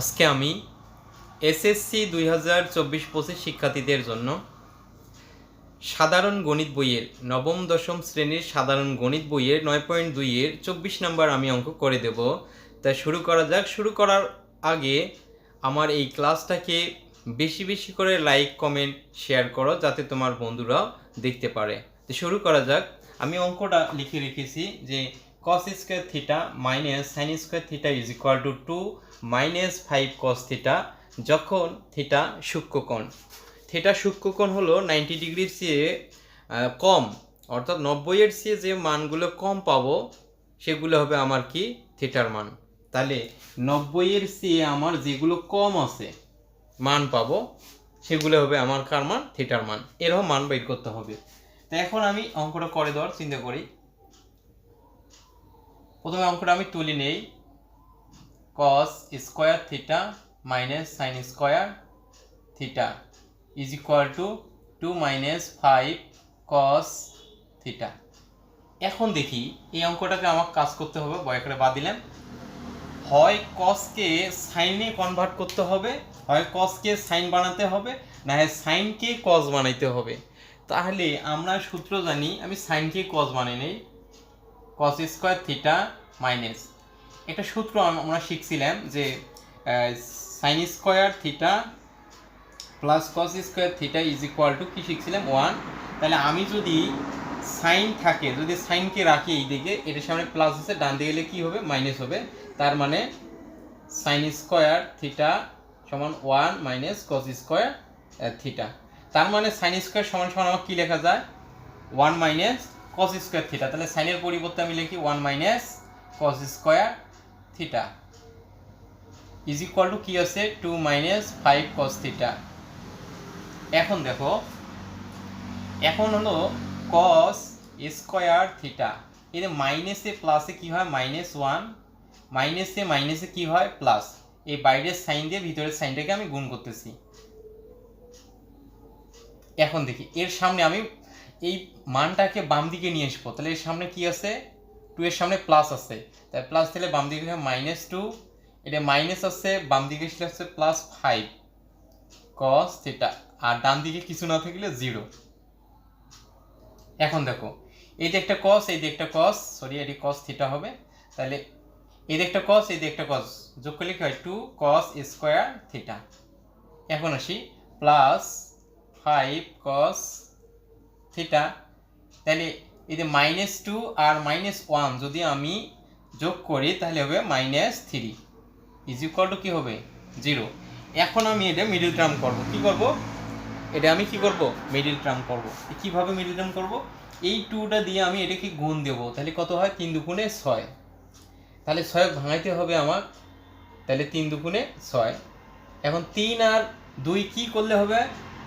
আজকে আমি এসএসসি দুই হাজার চব্বিশ পঁচিশ শিক্ষার্থীদের জন্য সাধারণ গণিত বইয়ের নবম, দশম শ্রেণির সাধারণ গণিত বইয়ের নয় পয়েন্ট দুইয়ের চব্বিশ নাম্বার আমি অঙ্ক করে দেব। তা শুরু করা যাক। শুরু করার আগে আমার এই ক্লাসটাকে বেশি বেশি করে লাইক, কমেন্ট, শেয়ার করো যাতে তোমার বন্ধুরাও দেখতে পারে। তো শুরু করা যাক। আমি অঙ্কটা লিখে রেখেছি যে cos square theta minus sine square theta is equal to two minus five cos theta যখন থিটা সূক্ষ্মকোণ। থিটা সূক্ষ্মকোণ হলো নাইনটি ডিগ্রির চেয়ে কম, অর্থাৎ নব্বইয়ের চেয়ে যে মানগুলো কম পাবো, সেগুলো হবে আমার কি? থিটার মান। তাহলে নব্বইয়ের চেয়ে আমার যেগুলো কম আছে, মান পাবো, সেগুলো হবে আমার কার মান? থিটার মান। এরকম মান বের করতে হবে। তো এখন আমি অঙ্কটা করে দেওয়ার চিন্তা করি। প্রথমে অঙ্কটা আমি তুলি নেই। cos square theta minus sine square theta is equal to two minus five cos theta এখন দেখি এই অঙ্কটাকে আমার কাজ করতে হবে বয় করে বাদ দিলাম। হয় কসকে সাইনে কনভার্ট করতে হবে, হয় কসকে সাইন বানাতে হবে, না হয় সাইনকে কস বানাইতে হবে। তাহলে আমরা সূত্র জানি, আমি সাইনকে কস বানিয়ে নেই। কস স্কোয়ার থিটা মাইনাস একটা সূত্র আম- আমরা শিখছিলাম যে sine square theta plus cos square theta is equal to কী শিখছিলাম? ওয়ান তাহলে আমি যদি সাইন থাকে, যদি সাইনকে রাখি এই দিকে, এটার সামনে প্লাস আছে, ডান দিকে গেলে কী হবে? মাইনাস হবে। তার মানে সাইন স্কোয়ার থিটা সমান one minus cos square theta তার মানে সাইন স্কোয়ার সমান সমান আমার কী লেখা যায়? One minus cos square theta তাহলে সাইনের পরিবর্তে আমি লিখি one minus cos square theta is equal to কী আছে? Two minus five cos theta এখন দেখো, এখন হলো কস স্কোয়ার থিটা এর মাইনাসে প্লাসে কী হয়? মাইনাস ওয়ান মাইনাসে মাইনাসে কী হয়? প্লাস এই বাইরের সাইন দিয়ে ভিতরের সাইনটাকে আমি গুণ করতেছি। এখন দেখি, এর সামনে আমি এই মানটাকে বাম দিকে নিয়ে আসব। তাহলে এর সামনে কি আছে? টু এর সামনে প্লাস আছে। তাই প্লাস দিলে বাম দিকে মাইনাস টু এটা মাইনাস আছে, বাম দিকে আসলে হচ্ছে প্লাস ফাইভ কস থিটা আর ডান দিকে কিছু না থাকলে জিরো এখন দেখো, এই যে একটা কস এই যে একটা কস সরি এটি কস থিটা হবে। তাহলে এই যে একটা কস এই যে একটা কস যোগ করলে কি হয়? টু কস স্কোয়ার থিটা এখন আসি প্লাস ফাইভ কস থিটা তাহলে এই যে মাইনাস টু আর মাইনাস ওয়ান যদি আমি যোগ করি, তাহলে হবে minus three is equal to কী হবে? জিরো এখন আমি এটা মিডিল টার্ম করব। কি করব? এটা আমি কি করব? মিডিল টার্ম করব। কীভাবে মিডিল টার্ম করব? এই টুটা দিয়ে আমি এটাকে গুণ দেবো। তাহলে কত হয়? তিন দুগুণে ছয়। তাহলে ছয় ভাঙাইতে হবে আমার। তাহলে তিন দুগুণে ছয়। এখন তিন আর দুই কি করলে হবে?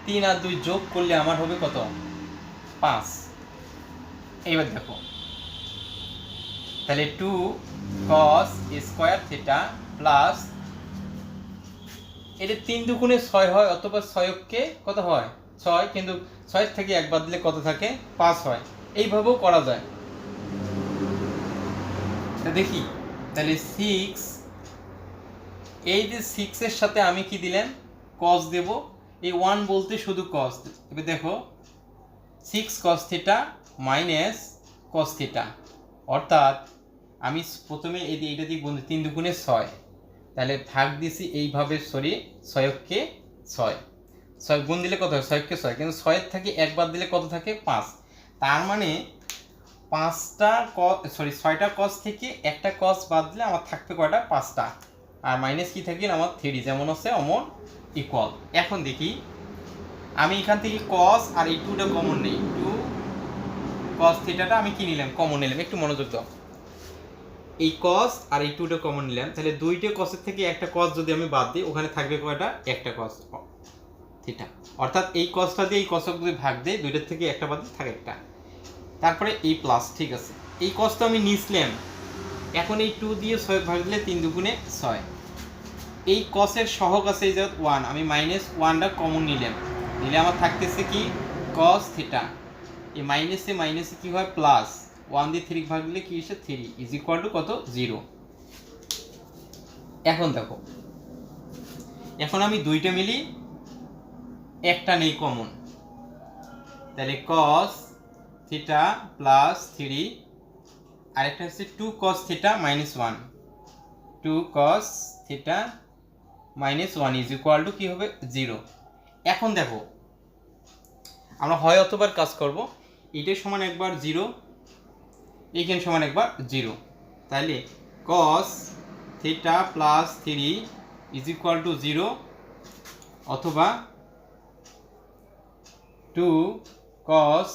তিন আর দুই যোগ করলে আমার হবে কত? পাঁচ। এইবার দেখো। তাহলে two cos square theta plus এটা তিন দুগুণে ছয় হয় অথবা ছয়ককে কত হয়? ছয়, কিন্তু ছয়ের থেকে একবার দিলে কত থাকে? পাঁচ হয়। এইভাবেও করা যায়। দেখি। তাহলে সিক্স এই যে সিক্সের সাথে আমি কি দিলাম? কস দেব। এই ওয়ান বলতে শুধু কস এবার দেখো। Six cos theta minus cos theta অর্থাৎ আমি প্রথমে এই এইটা দিয়ে বন্ধু তিন দুগুণে ছয়। তাহলে ভাগ দিছি এইভাবে সরি ছয়ককে ছয়। ছয় গুণ দিলে কত হয়? ছয়কে ছয়। কিন্তু ছয়ের থেকে একবার দিলে কত থাকে? পাঁচ। তার মানে পাঁচটা ক সরি ছয়টা কস থেকে একটা কস বাদ দিলে আমার থাকবে কয়টা? পাঁচটা। আর মাইনাস কি থাকবে? আমার থ্রি যেমন আছে, অমন ইকুয়াল এখন দেখি আমি এখান থেকে কস আর এই টুটা কমন নেই। টু কস থিটাটা আমি কি নিলাম? কমন নিলাম। একটু মনোযোগ দাও। এই কস আর এই টুটা কমন নিলাম। তাহলে দুইটা কসের থেকে একটা কস যদি আমি বাদ দিই, ওখানে থাকবে কয়টা? একটা কস থিটা অর্থাৎ এই কসটা দিয়ে এই কসক যদি ভাগ দেয় দুইটার থেকে একটা বাদ থাকে একটা। তারপরে এই প্লাস ঠিক আছে। এই কস তো আমি নিসলাম এখন এই টু দিয়ে ছয় ভাগ দিলে তিন দুগুণে ছয়। এই কসের সহগ আছে এই যে ওয়ান আমি মাইনাস ওয়ানটা কমন নিলাম। নিলে আমার থাকতেছে কি? কস থিটা এই মাইনাসে মাইনাসে কি হয়? প্লাস ওয়ান দিয়ে থ্রি ভাগ দিলে কি এসে থ্রি ইজ ইকুয়াল টু কত? জিরো এখন দেখো। এখন আমি দুইটা মিলি, একটা নেই কমন তাহলে কস থিটা প্লাস থ্রি আরেকটা হচ্ছে two cos theta minus one two cos theta minus one is equal to কী হবে? জিরো এখন দেখো আমরা হয় অতবার কাজ করব। এটার সমান একবার জিরো এইখানে সমান একবার জিরো। তাহলে cos theta plus three is equal to zero অথবা two cos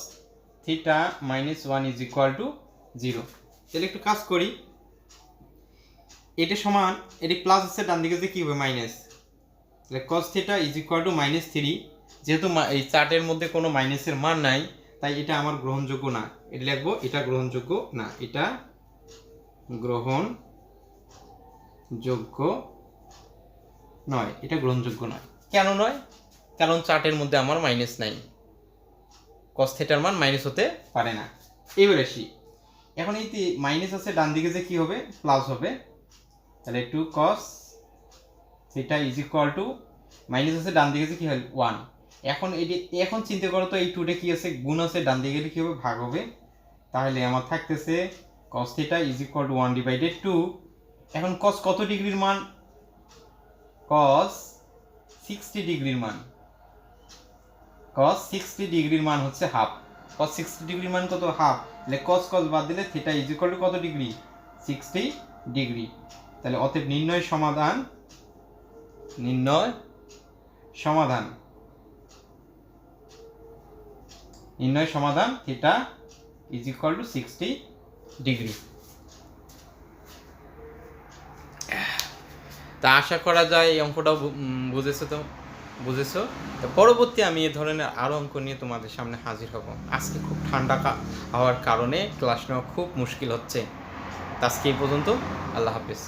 theta minus one is equal to zero তাহলে একটু কাজ করি। এটা সমান এটি প্লাস হচ্ছে ডান দিকে যে কী হবে মাইনাস তাহলে cos theta is equal to minus three যেহেতু এই চার্টের মধ্যে কোনো মাইনাসের মান নাই, তাই এটা আমার গ্রহণযোগ্য না। এটা লিখব, এটা গ্রহণযোগ্য না, এটা গ্রহণযোগ্য নয়, এটা গ্রহণযোগ্য নয়। কেন নয়? কারণ চার্টের মধ্যে আমার মাইনাস নাই। কস থিটার মান মাইনাস হতে পারে না। এবার আসি। এখন এই মাইনাস আছে, ডান দিকে যে কি হবে? প্লাস হবে। তাহলে two cos theta is equal to minus আছে, ডান দিকে যে কি হয়? ওয়ান এখন এটি, এখন চিন্তা করো তো, এই টুটে কি আছে? গুণ আছে, ডান দিকে কি হবে? ভাগ হবে। তাহলে আমার থাকতেছে cos theta is equal to one divided two এখন কস কত ডিগ্রির মান? কস সিক্সটি ডিগ্রির মান। কস সিক্সটি ডিগ্রির মান হচ্ছে হাফ কস সিক্সটি ডিগ্রির মান কত? হাফ তাহলে কস কস বাদ দিলে থিটা ইজ ইকুয়াল টু কত ডিগ্রি? Sixty degree. তাহলে অতএব নির্ণয় সমাধান নির্ণয় সমাধান। নির্ণয় সমাধান theta is equal to sixty degree তা আশা করা যায় এই অঙ্কটাও বুঝেছ তো? বুঝেছ? তো পরবর্তী আমি এ ধরনের আরও অঙ্ক নিয়ে তোমাদের সামনে হাজির হব। আজকে খুব ঠান্ডা হওয়ার কারণে ক্লাস নেওয়া খুব মুশকিল হচ্ছে। আজকে এই পর্যন্ত, আল্লাহ হাফিজ।